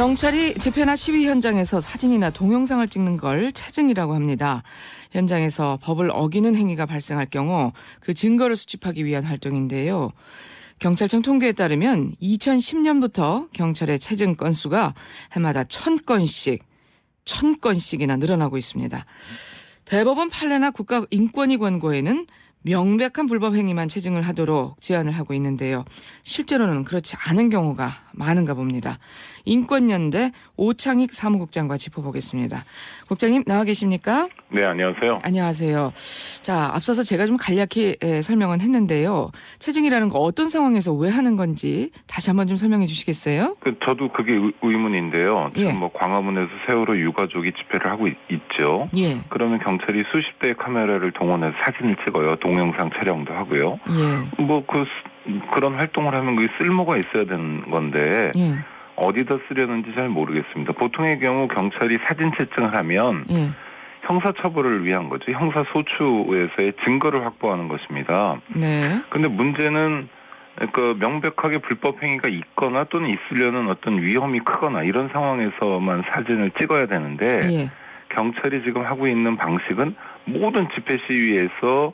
경찰이 집회나 시위 현장에서 사진이나 동영상을 찍는 걸 체증이라고 합니다. 현장에서 법을 어기는 행위가 발생할 경우 그 증거를 수집하기 위한 활동인데요. 경찰청 통계에 따르면 2010년부터 경찰의 체증 건수가 해마다 1000건씩, 1000건씩이나 늘어나고 있습니다. 대법원 판례나 국가인권위 권고에는 명백한 불법 행위만 체증을 하도록 제안을 하고 있는데요. 실제로는 그렇지 않은 경우가 많은가 봅니다. 인권연대 오창익 사무국장과 짚어보겠습니다. 국장님 나와 계십니까? 네, 안녕하세요. 안녕하세요. 자, 앞서서 제가 좀 간략히 에, 설명은 했는데요. 체증이라는 거 어떤 상황에서 왜 하는 건지 다시 한번 좀 설명해 주시겠어요? 그, 저도 그게 의, 의문인데요. 지금 예. 뭐 광화문에서 세월호 유가족이 집회를 하고 있, 죠 예. 그러면 경찰이 수십 대의 카메라를 동원해서 사진을 찍어요. 동영상 촬영도 하고요. 예. 뭐그 그런 활동을 하면 그게 쓸모가 있어야 되는 건데 예. 어디다 쓰려는지 잘 모르겠습니다. 보통의 경우 경찰이 사진 채증을 하면 예. 형사처벌을 위한 거죠. 형사소추에서의 증거를 확보하는 것입니다. 네. 근데 문제는 그 명백하게 불법 행위가 있거나 또는 있으려는 어떤 위험이 크거나 이런 상황에서만 사진을 찍어야 되는데 예. 경찰이 지금 하고 있는 방식은 모든 집회 시위에서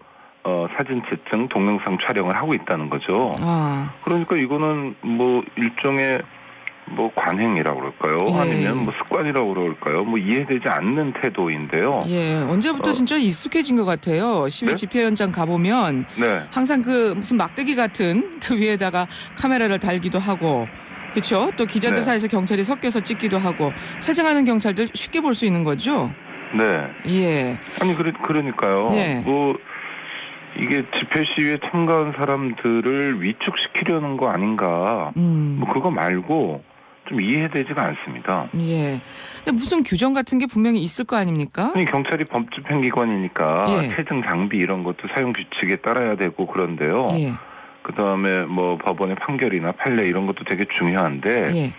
어, 사진 채증, 동영상 촬영을 하고 있다는 거죠. 아. 그러니까 이거는 뭐 일종의 뭐 관행이라고 그럴까요? 예. 아니면 뭐 습관이라고 그럴까요? 뭐 이해되지 않는 태도인데요. 예. 언제부터 어. 진짜 익숙해진 것 같아요. 시위 네? 집회 현장 가보면 네. 항상 그 무슨 막대기 같은 그 위에다가 카메라를 달기도 하고 그렇죠? 또 기자들 네. 사이에서 경찰이 섞여서 찍기도 하고 체증하는 경찰들 쉽게 볼 수 있는 거죠? 네. 예. 아니 그래 그러니까요. 예. 뭐 이게 집회 시위에 참가한 사람들을 위축시키려는 거 아닌가? 음. 뭐 그거 말고 좀 이해되지가 않습니다. 예. 근데 무슨 규정 같은 게 분명히 있을 거 아닙니까? 아니 경찰이 법집행기관이니까 예. 체증 장비 이런 것도 사용 규칙에 따라야 되고 그런데요. 예. 그 다음에 뭐 법원의 판결이나 판례 이런 것도 되게 중요한데 예.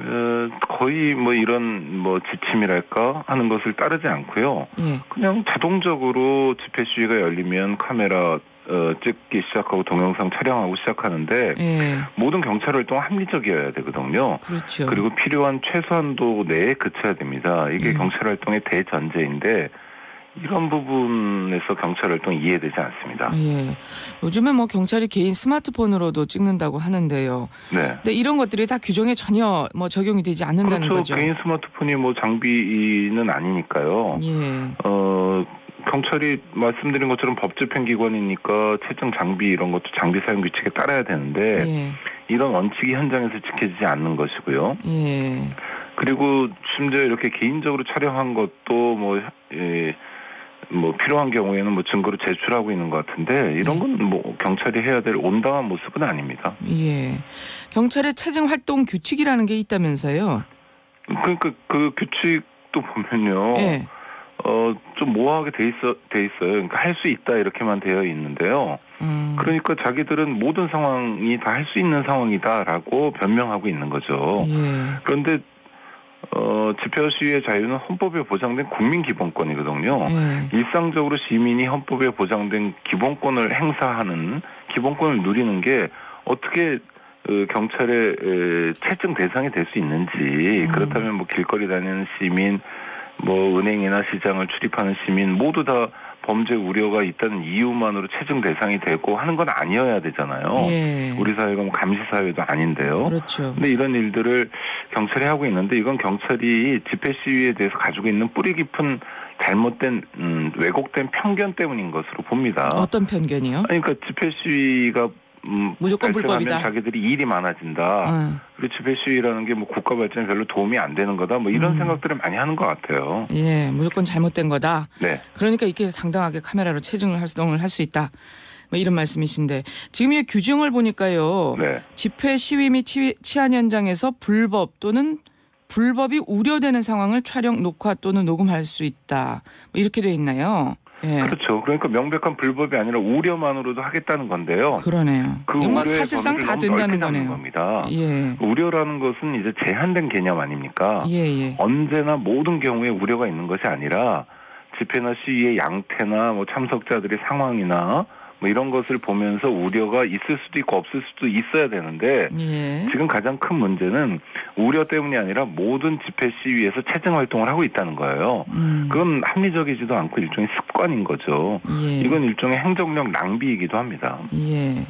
어, 거의 뭐 이런 뭐 지침이랄까 하는 것을 따르지 않고요. 예. 그냥 자동적으로 집회 시위가 열리면 카메라 어, 찍기 시작하고 동영상 촬영하고 시작하는데 예. 모든 경찰 활동은 합리적이어야 되거든요. 그렇죠. 그리고 필요한 최소한도 내에 그쳐야 됩니다. 이게 음. 경찰 활동의 대전제인데 이런 부분에서 경찰 활동이 이해되지 않습니다. 예. 요즘에 뭐 경찰이 개인 스마트폰으로도 찍는다고 하는데요. 네. 근데 이런 것들이 다 규정에 전혀 뭐 적용이 되지 않는다는 그렇죠. 거죠. 개인 스마트폰이 뭐 장비는 아니니까요. 예. 어, 경찰이 말씀드린 것처럼 법집행기관이니까 채증 장비 이런 것도 장비 사용 규칙에 따라야 되는데 예. 이런 원칙이 현장에서 지켜지지 않는 것이고요. 예. 그리고 심지어 이렇게 개인적으로 촬영한 것도 뭐, 예, 뭐 필요한 경우에는 뭐 증거로 제출하고 있는 것 같은데 이런 건 뭐 경찰이 해야 될 온당한 모습은 아닙니다. 예. 경찰의 체증 활동 규칙이라는 게 있다면서요. 그러니까 그 규칙도 보면요. 예. 어, 좀 모호하게 돼 있어, 돼 있어요. 그러니까 할 수 있다 이렇게만 되어 있는데요. 음. 그러니까 자기들은 모든 상황이 다 할 수 있는 상황이다라고 변명하고 있는 거죠. 예. 그런데 어, 집회 시위의 자유는 헌법에 보장된 국민 기본권이거든요. 예. 일상적으로 시민이 헌법에 보장된 기본권을 행사하는 기본권을 누리는 게 어떻게 어, 경찰의 에, 채증 대상이 될 수 있는지 음. 그렇다면 뭐 길거리 다니는 시민 뭐 은행이나 시장을 출입하는 시민 모두 다 범죄 우려가 있다는 이유만으로 채증 대상이 되고 하는 건 아니어야 되잖아요. 예. 우리 사회가 뭐 감시 사회도 아닌데요. 그렇죠. 근데 이런 일들을 경찰이 하고 있는데 이건 경찰이 집회 시위에 대해서 가지고 있는 뿌리 깊은 잘못된 음, 왜곡된 편견 때문인 것으로 봅니다. 어떤 편견이요? 그러니까 집회 시위가 음, 무조건 불법이다. 자기들이 일이 많아진다. 어. 그리고 집회 시위라는 게 뭐 국가 발전에 별로 도움이 안 되는 거다. 뭐 이런 음. 생각들을 많이 하는 것 같아요. 예. 무조건 잘못된 거다. 네. 그러니까 이렇게 당당하게 카메라로 체증을 활동을 할 수 있다. 뭐 이런 말씀이신데 지금 이 규정을 보니까요. 네. 집회 시위 및 치- 치안 현장에서 불법 또는 불법이 우려되는 상황을 촬영, 녹화 또는 녹음할 수 있다. 뭐 이렇게 돼 있나요? 예. 그렇죠. 그러니까 명백한 불법이 아니라 우려만으로도 하겠다는 건데요. 그러네요. 그 사실상 다 된다는 거네요. 겁니다. 예. 우려라는 것은 이제 제한된 개념 아닙니까? 예, 예. 언제나 모든 경우에 우려가 있는 것이 아니라 집회나 시위의 양태나 뭐 참석자들의 상황이나 뭐 이런 것을 보면서 우려가 있을 수도 있고 없을 수도 있어야 되는데 예. 지금 가장 큰 문제는 우려 때문이 아니라 모든 집회 시위에서 체증 활동을 하고 있다는 거예요. 음. 그건 합리적이지도 않고 일종의 습관인 거죠. 예. 이건 일종의 행정력 낭비이기도 합니다. 예.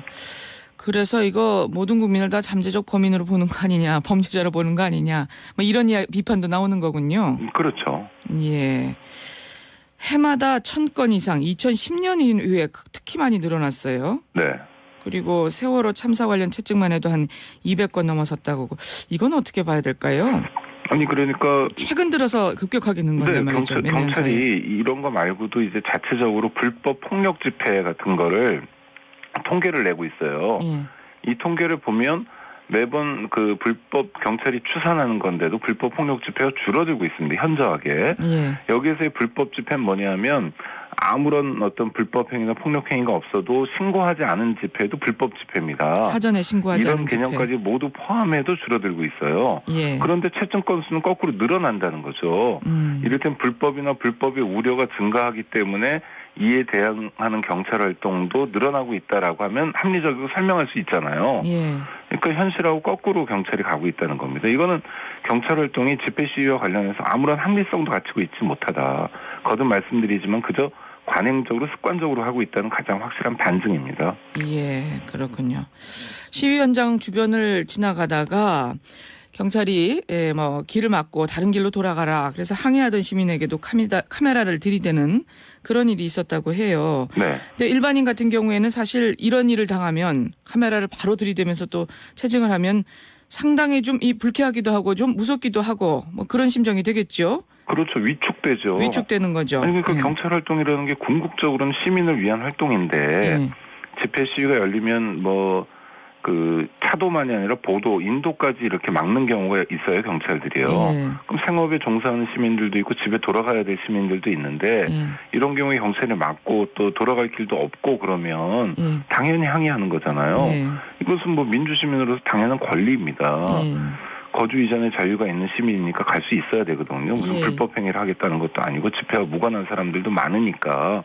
그래서 이거 모든 국민을 다 잠재적 범인으로 보는 거 아니냐, 범죄자로 보는 거 아니냐, 뭐 이런 비판도 나오는 거군요. 그렇죠. 예. 해마다 천 건 이상 2010년 이후에 특히 많이 늘어났어요. 네. 그리고 세월호 참사 관련 채증만 해도 한 200건 넘어섰다고. 이건 어떻게 봐야 될까요? 아니 그러니까 최근 들어서 급격하게 는 건데 네, 말이죠. 경찰, 경찰이. 이런 거 말고도 이제 자체적으로 불법 폭력 집회 같은 거를 통계를 내고 있어요. 예. 이 통계를 보면 매번 그 불법 경찰이 추산하는 건데도 불법 폭력 집회가 줄어들고 있습니다. 현저하게. 예. 여기서의 불법 집회는 뭐냐면 아무런 어떤 불법 행위나 폭력 행위가 없어도 신고하지 않은 집회도 불법 집회입니다. 사전에 신고하지 아, 이런 않은 집회. 개념까지 모두 포함해도 줄어들고 있어요. 예. 그런데 채증 건수는 거꾸로 늘어난다는 거죠. 음. 이를테면 불법이나 불법의 우려가 증가하기 때문에 이에 대응하는 경찰 활동도 늘어나고 있다라고 하면 합리적이고 설명할 수 있잖아요. 예. 그러니까 현실하고 거꾸로 경찰이 가고 있다는 겁니다. 이거는 경찰 활동이 집회 시위와 관련해서 아무런 합리성도 갖추고 있지 못하다. 거듭 말씀드리지만 그저 관행적으로 습관적으로 하고 있다는 가장 확실한 반증입니다. 예, 그렇군요. 시위 현장 주변을 지나가다가 경찰이 예, 뭐 길을 막고 다른 길로 돌아가라. 그래서 항의하던 시민에게도 카미다, 카메라를 들이대는 그런 일이 있었다고 해요. 네. 근데 일반인 같은 경우에는 사실 이런 일을 당하면 카메라를 바로 들이대면서 또 체증을 하면 상당히 좀 이 불쾌하기도 하고 좀 무섭기도 하고 뭐 그런 심정이 되겠죠. 그렇죠. 위축되죠. 위축되는 거죠. 아니 그러니까 예. 경찰 활동이라는 게 궁극적으로는 시민을 위한 활동인데 예. 집회 시위가 열리면 뭐 그 차도만이 아니라 보도, 인도까지 이렇게 막는 경우가 있어요 경찰들이요. 예. 그럼 생업에 종사하는 시민들도 있고 집에 돌아가야 될 시민들도 있는데 예. 이런 경우에 경찰이 막고 또 돌아갈 길도 없고 그러면 예. 당연히 항의하는 거잖아요. 예. 이것은 뭐 민주 시민으로서 당연한 권리입니다. 예. 거주 이전에 자유가 있는 시민이니까 갈 수 있어야 되거든요. 무슨 예. 불법 행위를 하겠다는 것도 아니고 집회와 무관한 사람들도 많으니까.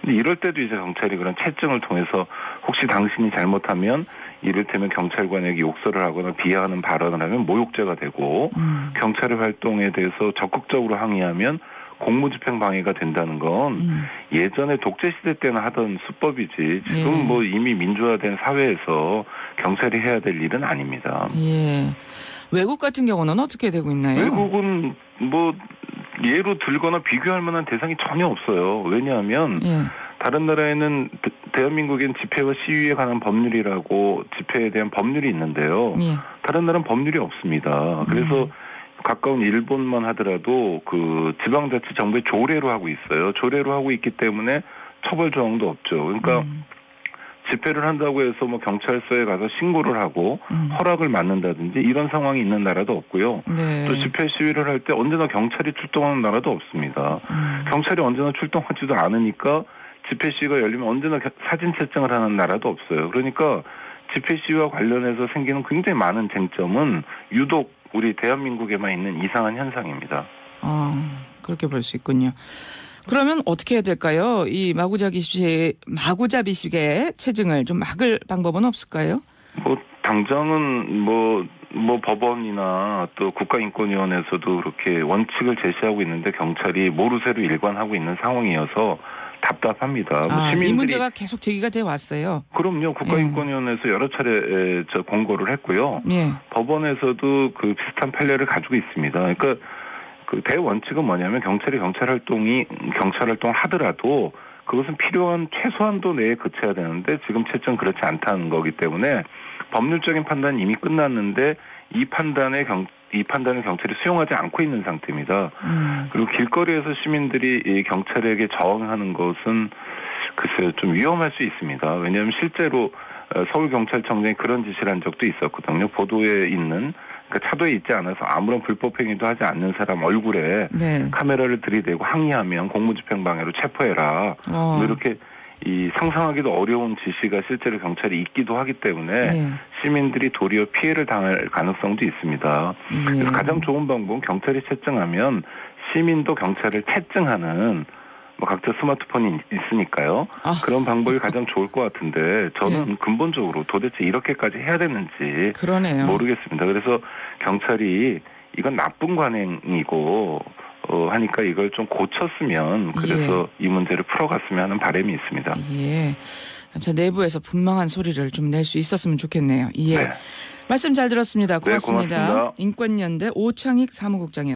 근데 이럴 때도 이제 경찰이 그런 채증을 통해서 혹시 당신이 잘못하면 이를테면 경찰관에게 욕설을 하거나 비하하는 발언을 하면 모욕죄가 되고 음. 경찰의 활동에 대해서 적극적으로 항의하면 공무집행 방해가 된다는 건 음. 예전에 독재 시대 때는 하던 수법이지 지금 예. 뭐 이미 민주화된 사회에서 경찰이 해야 될 일은 아닙니다. 예. 외국 같은 경우는 어떻게 되고 있나요? 외국은 뭐 예로 들거나 비교할 만한 대상이 전혀 없어요. 왜냐하면 예. 다른 나라에는 대- 대한민국엔 집회와 시위에 관한 법률이라고 집회에 대한 법률이 있는데요. 예. 다른 나라는 법률이 없습니다. 그래서 음. 가까운 일본만 하더라도 그 지방자치 정부의 조례로 하고 있어요. 조례로 하고 있기 때문에 처벌 조항도 없죠. 그러니까 음. 집회를 한다고 해서 뭐 경찰서에 가서 신고를 하고 음. 허락을 받는다든지 이런 상황이 있는 나라도 없고요. 네. 또 집회 시위를 할 때 언제나 경찰이 출동하는 나라도 없습니다. 음. 경찰이 언제나 출동하지도 않으니까 집회 시위가 열리면 언제나 겨- 사진 채증을 하는 나라도 없어요. 그러니까 집회 시위와 관련해서 생기는 굉장히 많은 쟁점은 유독 우리 대한민국에만 있는 이상한 현상입니다. 어, 그렇게 볼 수 있군요. 그러면 어떻게 해야 될까요? 이 마구잡이식, 마구잡이 식의 체증을 좀 막을 방법은 없을까요? 뭐 당장은 뭐, 뭐 법원이나 또 국가인권위원회에서도 그렇게 원칙을 제시하고 있는데 경찰이 모르쇠로 일관하고 있는 상황이어서 답답합니다. 뭐 아, 이 문제가 계속 제기가 돼 왔어요. 그럼요. 국가인권위원회에서 여러 차례 에, 저 공고를 했고요. 예. 법원에서도 그 비슷한 판례를 가지고 있습니다. 그러니까 그 대원칙은 뭐냐면 경찰이 경찰 활동이 경찰 활동을 하더라도 그것은 필요한 최소한도 내에 그쳐야 되는데 지금 채점 그렇지 않다는 거기 때문에 법률적인 판단이 이미 끝났는데 이 판단에 경, 이 판단을 경찰이 수용하지 않고 있는 상태입니다. 음. 그리고 길거리에서 시민들이 이 경찰에게 저항하는 것은 글쎄요 좀 위험할 수 있습니다. 왜냐하면 실제로 어, 서울 경찰청장이 그런 지시를 한 적도 있었거든요. 보도에 있는 그러니까 차도에 있지 않아서 아무런 불법 행위도 하지 않는 사람 얼굴에 네. 카메라를 들이대고 항의하면 공무집행 방해로 체포해라. 어. 뭐 이렇게 이 상상하기도 어려운 지시가 실제로 경찰이 있기도 하기 때문에 예. 시민들이 도리어 피해를 당할 가능성도 있습니다. 예. 그래서 가장 좋은 방법은 경찰이 채증하면 시민도 경찰을 채증하는 뭐 각자 스마트폰이 있- 있으니까요. 아. 그런 방법이 가장 좋을 것 같은데 저는 예. 근본적으로 도대체 이렇게까지 해야 되는지 그러네요. 모르겠습니다. 그래서 경찰이 이건 나쁜 관행이고 어, 하니까 이걸 좀 고쳤으면 그래서 이 문제를 풀어갔으면 하는 바람이 있습니다. 예. 자, 내부에서 분명한 소리를 좀 낼 수 있었으면 좋겠네요. 예. 네. 말씀 잘 들었습니다. 고맙습니다. 고맙습니다. 인권연대 오창익 사무국장이었습니다.